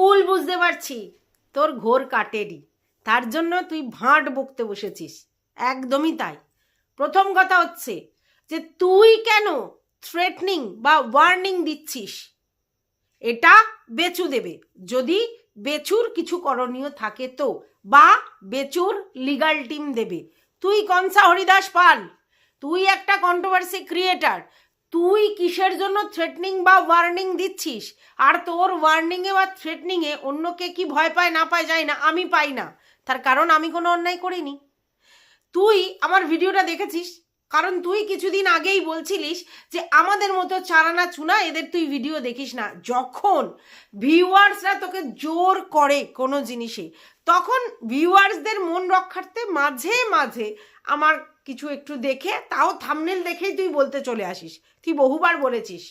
কুল বুঝতে পারছি। তোর ঘোর কাটেরই তার জন্য তুই ভাঁট বকতে বসেছিস। একদমই তাই। প্রথম কথা হচ্ছে যে তুই কেন থ্রেটনিং বা ওয়ার্নিং দিচ্ছিস? এটা বেচু দেবে। যদি বেচুর কিছু করণীয় থাকে তো, বা বেচুর লিগাল টিম দেবে। তুই কনসা হরিদাস পাল। তুই একটা কন্ট্রোভার্সি ক্রিয়েটার তুই কিসের জন্য থ্রেটনিং বা ওয়ার্নিং দিচ্ছিস? আর তোর ওয়ার্নিংয়ে বা থ্রেটনিংয়ে অন্যকে কি ভয় পায় না পায় যায় না, আমি পাই না। তার কারণ আমি কোনো অন্যায় করিনি। তুই আমার ভিডিওটা দেখেছিস? কারণ তুই কিছুদিন আগেই বলছিলিস যে আমাদের মতো চারানা চুনা এদের তুই ভিডিও দেখিস না। যখন ভিউয়ার্সরা তোকে জোর করে কোনো জিনিসে, তখন ভিউয়ার্সদের মন রক্ষার্থে মাঝে মাঝে আমার কিছু একটু দেখে, তাও থামনেল দেখেই তুই বলতে চলে আসিস। তুই বহুবার বলেছিস।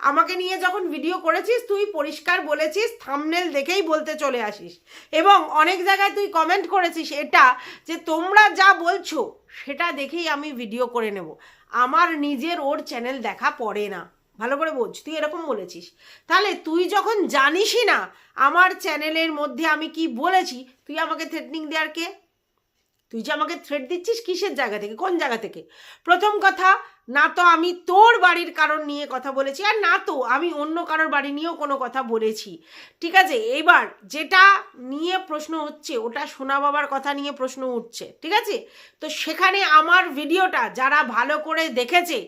আমাকে নিয়ে যখন ভিডিও করেছিস, তুই পরিষ্কার বলেছিস থামনেল দেখেই বলতে চলে আসিস। এবং অনেক জায়গায় তুই কমেন্ট করেছিস এটা যে, তোমরা যা বলছো, সেটা দেখেই আমি ভিডিও করে নেব। আমার নিজের ওর চ্যানেল দেখা পড়ে না। ভালো করে বোঝ, তুই এরকম বলেছিস। তাহলে তুই যখন জানিসই না, আমার চ্যানেলের মধ্যে আমি কি বলেছি, তুই আমাকে থ্রেটনিং দেওয়ার কে? তুই যে আমাকে থ্রেট দিচ্ছিস কিসের জায়গা থেকে? কোন জায়গা থেকে? প্রথম কথা, না তো আমি তোর বাড়ির কারণ নিয়ে কথা বলেছি আর না তো আমি অন্য কারোর বাড়ি নিয়েও কোনো কথা বলেছি। ঠিক আছে? এবার যেটা নিয়ে প্রশ্ন হচ্ছে, ওটা সোনা বাবার কথা নিয়ে প্রশ্ন উঠছে। ঠিক আছে? তো সেখানে আমার ভিডিওটা যারা ভালো করে দেখেছে,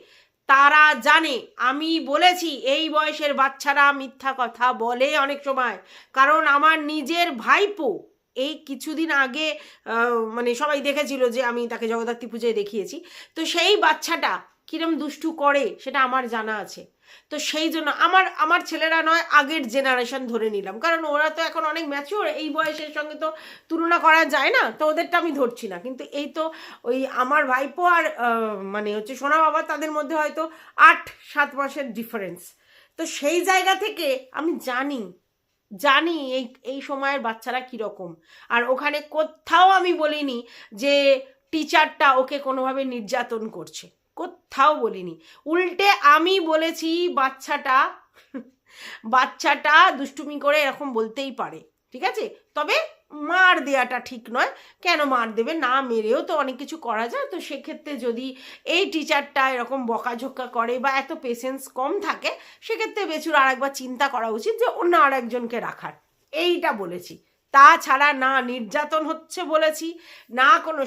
তারা জানে, আমি বলেছি এই বয়সের বাচ্চারা মিথ্যা কথা বলে অনেক সময়। কারণ আমার নিজের ভাইপো এই কিছুদিন আগে মানে সবাই দেখেছিল যে আমি তাকে জগদ্ধাত্রী পুজোয় দেখিয়েছি। তো সেই বাচ্চাটা কিরম দুষ্টু করে সেটা আমার জানা আছে। তো সেই জন্য আমার আমার ছেলেরা নয়, আগের জেনারেশন ধরে নিলাম। কারণ ওরা তো এখন অনেক ম্যাচিওর এই বয়সের সঙ্গে তো তুলনা করা যায় না, তো ওদেরটা আমি ধরছি না। কিন্তু এই তো ওই আমার ভাইপো আর মানে হচ্ছে সোনা বাবা, তাদের মধ্যে হয়তো আট সাত মাসের ডিফারেন্স তো সেই জায়গা থেকে আমি জানি জানি এই এই সময়ের বাচ্চারা কীরকম। আর ওখানে কোথাও আমি বলিনি যে টিচারটা ওকে কোনোভাবে নির্যাতন করছে। কোথাও বলিনি। উল্টে আমি বলেছি বাচ্চাটা বাচ্চাটা দুষ্টুমি করে এরকম বলতেই পারে। ঠিক আছে? তবে মার দেওয়াটা ঠিক নয়। কেন মার দেবে? না মেরেও তো অনেক কিছু করা যায়। তো সেক্ষেত্রে যদি এই টিচারটা এরকম বকাঝোকা করে বা এত পেশেন্স কম থাকে, সেক্ষেত্রে বেচুর আর একবার চিন্তা করা উচিত যে অন্য আর একজনকে রাখার। এইটা বলেছি। তাছাড়া না নির্যাতন হচ্ছে বলেছি, না কোনো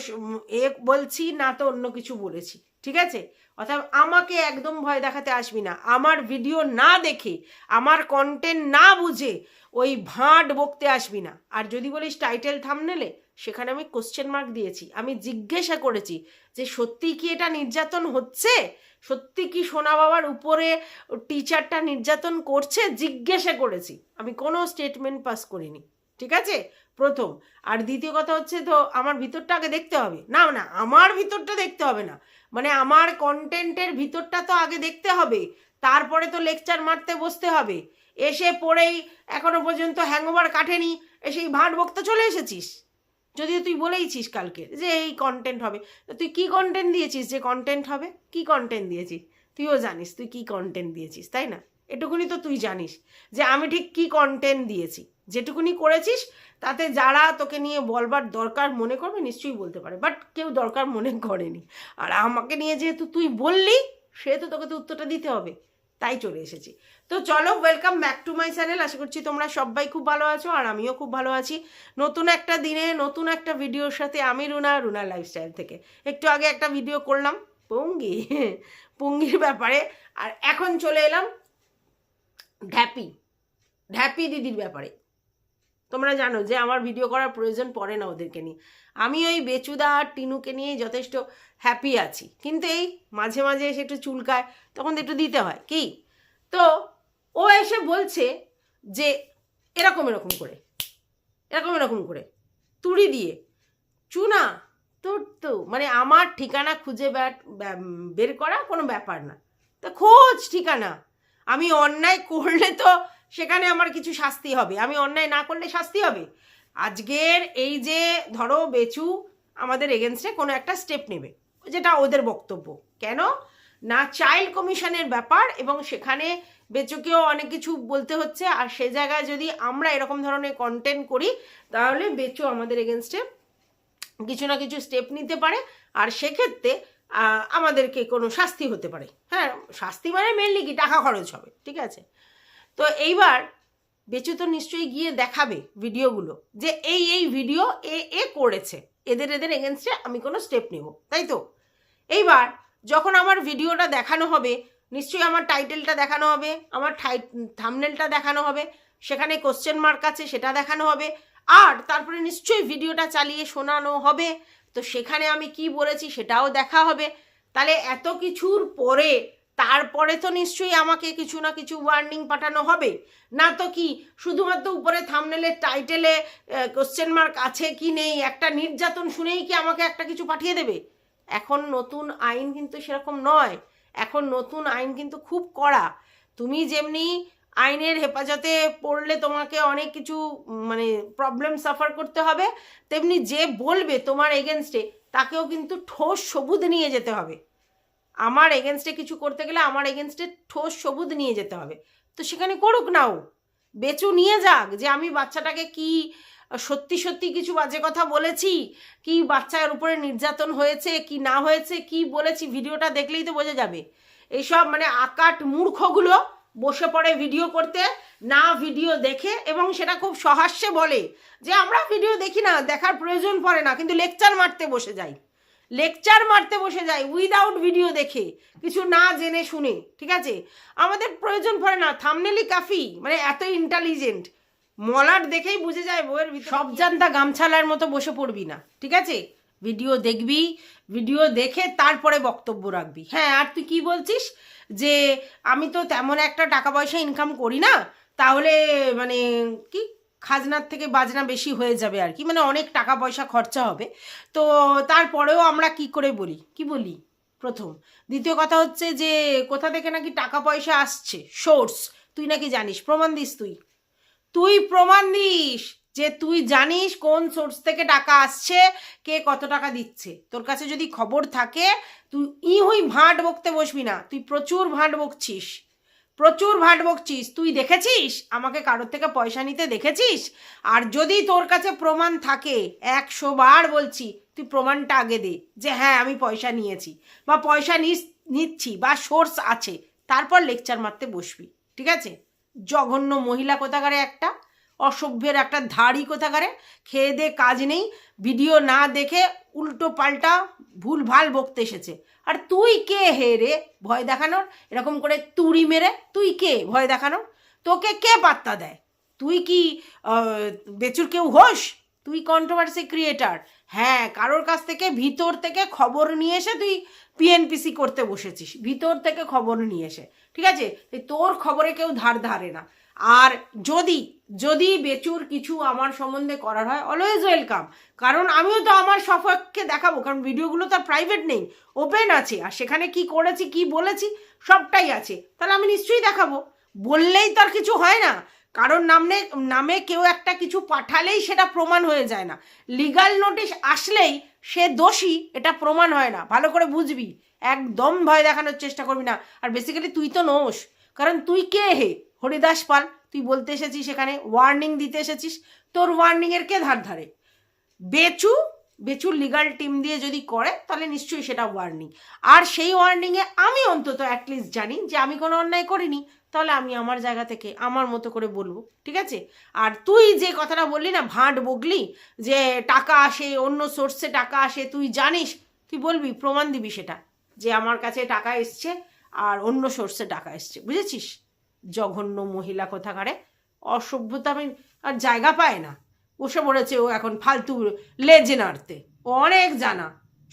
এ বলছি, না তো অন্য কিছু বলেছি। ঠিক আছে? অর্থাৎ আমাকে একদম ভয় দেখাতে আসবি না। আমার ভিডিও না দেখে, আমার কন্টেন্ট না বুঝে ওই ভাঁট বকতে আসবি না। আর যদি বলিস টাইটেল থামনেলে সেখানে আমি কোশ্চেন মার্ক দিয়েছি। আমি জিজ্ঞাসা করেছি যে সত্যি কি এটা নির্যাতন হচ্ছে? সত্যি কি সোনা বাবার উপরে টিচারটা নির্যাতন করছে? জিজ্ঞাসা করেছি। আমি কোনো স্টেটমেন্ট পাস করিনি। ঠিক আছে? প্রথম। আর দ্বিতীয় কথা হচ্ছে তো, আমার ভিতরটা আগে দেখতে হবে। না না, আমার ভিতরটা দেখতে হবে না। মানে আমার কন্টেন্টের ভিতরটা তো আগে দেখতে হবে। তারপরে তো লেকচার মারতে বসতে হবে। এসে পড়েই এখনও পর্যন্ত হ্যাংওভার কাটেনি, এসেই ভাঁট বকতে চলে এসেছিস। যদিও তুই বলেইছিস কালকে যে এই কন্টেন্ট হবে। তুই কি কন্টেন্ট দিয়েছিস যে কন্টেন্ট হবে? কি কন্টেন্ট দিয়েছিস? তুইও জানিস, তুই কি কন্টেন্ট দিয়েছিস, তাই না? এটুকুনি তো তুই জানিস যে আমি ঠিক কি কন্টেন্ট দিয়েছি। যেটুকুনি করেছিস, তাতে যারা তোকে নিয়ে বলবার দরকার মনে করবে, নিশ্চয়ই বলতে পারে। বাট কেউ দরকার মনে করেনি। আর আমাকে নিয়ে যেহেতু তুই বললি, সেহেতু তোকে তো উত্তরটা দিতে হবে। তাই চলে এসেছি। তো চলো welcome back to my channel আশা করছি তোমরা সবাই খুব ভালো আছো, আর আমিও খুব ভালো আছি। নতুন একটা দিনে, নতুন একটা ভিডিওর সাথে আমি রুনা রুনা লাইফস্টাইল থেকে। একটু আগে একটা ভিডিও করলাম, পঙ্গি, পঙ্গির ব্যাপারে। আর এখন চলে এলাম ঢ্যাপি ঢ্যাপি দিদির ব্যাপারে। তোমরা জানো যে আমার ভিডিও করার প্রয়োজন পড়ে না ওদেরকে নিয়ে। আমি ওই বেচুদা আর টিনুকে নিয়ে যথেষ্ট হ্যাপি আছি। কিন্তু এই মাঝে মাঝে এসে একটু চুলকায়, তখন একটু দিতে হয়। কি? তো ও এসে বলছে যে এরকম এরকম করে, এরকম এরকম করে, তুড়ি দিয়ে, চুনা, তোর তো মানে আমার ঠিকানা খুঁজে বের করা কোনো ব্যাপার না। তা খোঁজ ঠিকানা। আমি অন্যায় করলে তো সেখানে আমার কিছু শাস্তি হবে। আমি অন্যায় না করলে শাস্তি হবে? আজকের এই যে ধরো বেচু আমাদের এগেনস্টে কোনো একটা স্টেপ নেবে, যেটা ওদের বক্তব্য। কেন? না চাইল্ড কমিশনের ব্যাপার এবং সেখানে বেচুকেও অনেক কিছু বলতে হচ্ছে, আর সে জায়গায় যদি আমরা এরকম ধরনের কন্টেন্ট করি, তাহলে বেচু আমাদের এগেনস্টে কিছু না কিছু স্টেপ নিতে পারে, আর সেক্ষেত্রে আমাদেরকে কোনো শাস্তি হতে পারে। হ্যাঁ শাস্তি মানে মেনলি কি? টাকা খরচ হবে, ঠিক আছে? তো এইবার বেচু তো নিশ্চয়ই গিয়ে দেখাবে ভিডিওগুলো যে এই এই ভিডিও এ এ করেছে। এদের এদের এগেনস্টে আমি কোনো স্টেপ নেব, তাই তো? এইবার যখন আমার ভিডিওটা দেখানো হবে, নিশ্চয়ই আমার টাইটেলটা দেখানো হবে, আমার থামনেলটা দেখানো হবে, সেখানে কোশ্চেন মার্ক আছে, সেটা দেখানো হবে, আর তারপরে নিশ্চয়ই ভিডিওটা চালিয়ে শোনানো হবে, তো সেখানে আমি কি বলেছি সেটাও দেখা হবে। তাহলে এত কিছুর পরে তারপরে তো নিশ্চয়ই আমাকে কিছু না কিছু ওয়ার্নিং পাঠানো হবে। না তো কি, শুধুমাত্র উপরে থামনেলের টাইটেলে কোশ্চেন মার্ক আছে কি নেই, একটা নির্যাতন শুনেই কি আমাকে একটা কিছু পাঠিয়ে দেবে? এখন নতুন আইন কিন্তু সেরকম নয়। এখন নতুন আইন কিন্তু খুব কড়া। তুমি যেমনি আইনের হেফাজতে পড়লে তোমাকে অনেক কিছু মানে প্রবলেম সাফার করতে হবে, তেমনি যে বলবে তোমার এগেনস্টে তাকেও কিন্তু ঠোস সবুজ নিয়ে যেতে হবে। আমার এগেনস্টে কিছু করতে গেলে আমার এগেনস্টে ঠোস সবুজ নিয়ে যেতে হবে। তো সেখানে করুক নাও বেচু নিয়ে যাক যে আমি বাচ্চাটাকে কি সত্যি সত্যি কিছু বাজে কথা বলেছি, কি বাচ্চার উপরে নির্যাতন হয়েছে, কি না হয়েছে, কি বলেছি, ভিডিওটা দেখলেই তো বোঝা যাবে। এইসব মানে আকাট মূর্খগুলো বসে পড়ে ভিডিও করতে, না ভিডিও দেখে এবং সেটা খুব সহাস্যে বলে যে আমরা ভিডিও দেখি না, দেখার প্রয়োজন পড়ে না, কিন্তু লেকচার মারতে বসে যাই। লেকচার মারতে বসে যাই উইদাউট ভিডিও দেখে কিছু না জেনে শুনে ঠিক আছে? আমাদের প্রয়োজন পড়ে না থামনেলি কাফি মানে এত ইন্টেলিজেন্ট মলার দেখেই বুঝে যায় বইয়ের সব জানতা গামছালার মতো বসে পড়বি না ঠিক আছে? ভিডিও দেখবি ভিডিও দেখে তারপরে বক্তব্য রাখবি। হ্যাঁ আর তুই কি বলছিস? যে আমি তো তেমন একটা টাকা পয়সা ইনকাম করি না তাহলে মানে কি? খাজনার থেকে বাজনা বেশি হয়ে যাবে আর কি। মানে অনেক টাকা পয়সা খরচা হবে। তো তারপরেও আমরা কি করে বলি? কি বলি? প্রথম, দ্বিতীয় কথা হচ্ছে যে কোথা থেকে নাকি টাকা পয়সা আসছে? সোর্স তুই নাকি জানিস, প্রমাণ দিস তুই। তুই প্রমাণ দিস যে তুই জানিস কোন সোর্স থেকে টাকা আসছে, কে কত টাকা দিচ্ছে। তোর কাছে যদি খবর থাকে, তুই ই হুই ভাঁট বকতে বসবি না। তুই প্রচুর ভাঁট বকছিস। প্রচুর ভাট বকছিস। তুই দেখেছিস? আমাকে কারোর থেকে পয়সা নিতে দেখেছিস? আর যদি তোর কাছে প্রমাণ থাকে, একশো বার বলছি, তুই প্রমাণটা আগে দে যে হ্যাঁ আমি পয়সা নিয়েছি। বা পয়সা নিচ্ছি, বা সোর্স আছে। তারপর লেকচার মারতে বসবি, ঠিক আছে? জঘন্য মহিলা কোথাকারে একটা? অসভ্যের একটা ধাড়ি কোথাকারে? খেয়ে দে, কাজ নেই। ভিডিও না দেখে উল্টো পাল্টা ভুল ভালো বকতে এসেছে। আর তুই কে হে রে? ভয় দেখানোর? এরকম করে তুড়ি মেরে? তুই কে? ভয় দেখানোর? তোকে কে পাত্তা দেয়? তুই কি বেচুর কেউ হোস? তুই কন্ট্রোভার্সি ক্রিয়েটার হ্যাঁ কারোর কাছ থেকে ভিতর থেকে খবর নিয়ে এসে তুই পিএনপিসি করতে বসেছিস। ভিতর থেকে খবর নিয়ে এসে, ঠিক আছে? তোর খবরে কেউ ধার ধারে না। আর যদি যদি বেচুর কিছু আমার সম্বন্ধে করার হয় অলওয়েজ ওয়েলকাম কারণ আমিও তো আমার সপক্ষে দেখাবো, কারণ ভিডিওগুলো তো প্রাইভেট নেই ওপেন আছে। আর সেখানে কি করেছি, কি বলেছি, সবটাই আছে। তাহলে আমি নিশ্চয়ই দেখাবো। বললেই তো আর কিছু হয় না। কারণ নামে নামে কেউ একটা কিছু পাঠালেই সেটা প্রমাণ হয়ে যায় না। লিগাল নোটিশ আসলেই সে দোষী, এটা প্রমাণ হয় না। ভালো করে বুঝবি। একদম ভয় দেখানোর চেষ্টা করবি না। আর বেসিক্যালি তুই তো নোস। কারণ তুই কে হে? হরিদাস পাল। তুই বলতে এসেছিস এখানে ওয়ার্নিং দিতে এসেছিস। তোর ওয়ার্নিংয়ের কে ধার ধারে? বেচু বেচুর লিগাল টিম দিয়ে যদি করে, তাহলে নিশ্চয়ই সেটা ওয়ার্নিং আর সেই ওয়ার্নিংয়ে আমি অন্তত অ্যাটলিস্ট জানি যে আমি কোনো অন্যায় করিনি, তাহলে আমি আমার জায়গা থেকে আমার মতো করে বলব, ঠিক আছে? আর তুই যে কথাটা বললি না ভাঁট বগলি, যে টাকা আসে, অন্য সোর্সে টাকা আসে, তুই জানিস, তুই বলবি, প্রমাণ দিবি সেটা, যে আমার কাছে টাকা এসছে আর অন্য সোর্সে টাকা এসছে, বুঝেছিস? জঘন্য মহিলা কোথাকারে, অসভ্যতা আমি আর জায়গা পায় না। বসে পড়েছে ও এখন ফালতু লেজে নাড়তে ও অনেক জানা।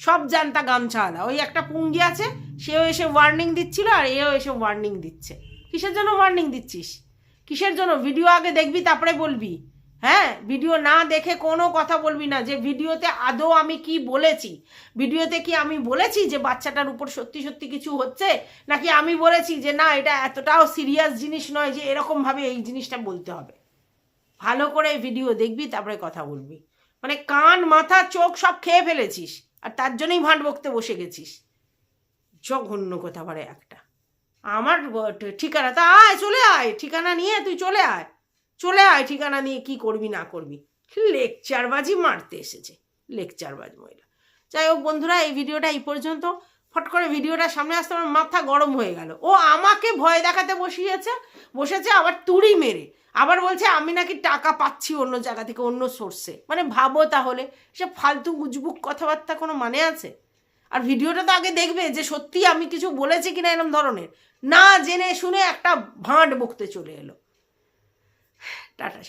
সব জানতা গামছাওয়ালা ওই একটা পুঙ্গি আছে, সেও এসে ওয়ার্নিং দিচ্ছিল আর এও এসে ওয়ার্নিং দিচ্ছে। কিসের জন্য ওয়ার্নিং দিচ্ছিস? কিসের জন্য? ভিডিও আগে দেখবি, তারপরে বলবি। হ্যাঁ ভিডিও না দেখে কোনো কথা বলবি না যে ভিডিওতে আদৌ আমি কি বলেছি? ভিডিওতে কি আমি বলেছি যে বাচ্চাটার উপর সত্যি সত্যি কিছু হচ্ছে? নাকি আমি বলেছি যে না, এটা এতটাও সিরিয়াস জিনিস নয় যে এরকমভাবে এই জিনিসটা বলতে হবে? ভালো করে ভিডিও দেখবি, তারপরে কথা বলবি। মানে কান, মাথা, চোখ সব খেয়ে ফেলেছিস, আর তার জন্যই ভাঁট বকতে বসে গেছিস। জঘন্য কথা পারে একটা। আমার ঠিকানা তা আয়, চলে আয়, ঠিকানা নিয়ে তুই চলে আয়। চলে আয়, ঠিকানা নিয়ে কি করবি, না করবি। লেকচারবাজি মারতে এসেছে, লেকচারবাজ মহিলা। যাই হোক বন্ধুরা, এই ভিডিওটা এই পর্যন্ত। ফট করে ভিডিওটা সামনে আসতে আমার মাথা গরম হয়ে গেল। ও আমাকে ভয় দেখাতে বসিয়েছে, বসেছে আবার তুড়ি মেরে। আবার বলছে, আমি নাকি টাকা পাচ্ছি অন্য জায়গা থেকে, অন্য সোর্সে মানে ভাবো তাহলে, সে ফালতু উজবুক কথাবার্তা কোনো মানে আছে? আর ভিডিওটা তো আগে দেখবে যে সত্যি আমি কিছু বলেছি কিনা এরম ধরনের। না জেনে শুনে একটা ভাঁট বকতে চলে এলো। টাটা